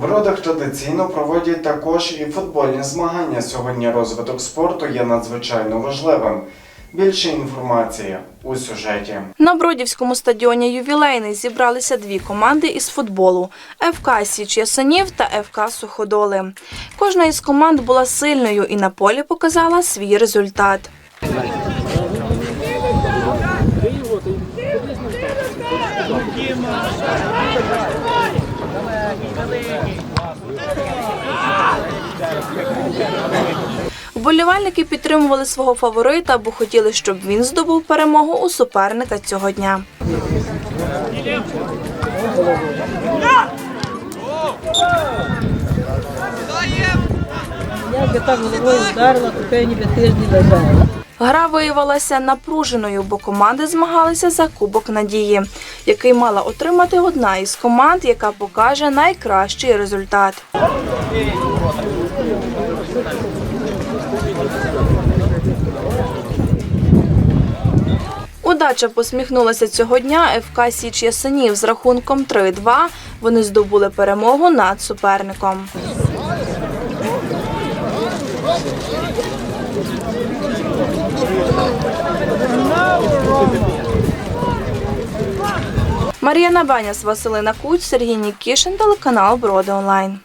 Бродах традиційно проводять також і футбольні змагання. Сьогодні розвиток спорту є надзвичайно важливим. Більше інформації у сюжеті. На Бродівському стадіоні ювілейний зібралися дві команди із футболу ФК Січ Ясенів та ФК Суходоли. Кожна із команд була сильною і на полі показала свій результат. Вболівальники підтримували свого фаворита, бо хотіли, щоб він здобув перемогу у суперника цього дня. Як я так головою вдарила, то певні тижні лежала. Гра виявилася напруженою, бо команди змагалися за Кубок Надії, який мала отримати одна із команд, яка покаже найкращий результат. Удача посміхнулася цього дня ФК Січ Ясенів з рахунком 3-2. Вони здобули перемогу над суперником. Мар'яна Баняс, Василина Куць, Сергій Нікішин, телеканал Броди Онлайн.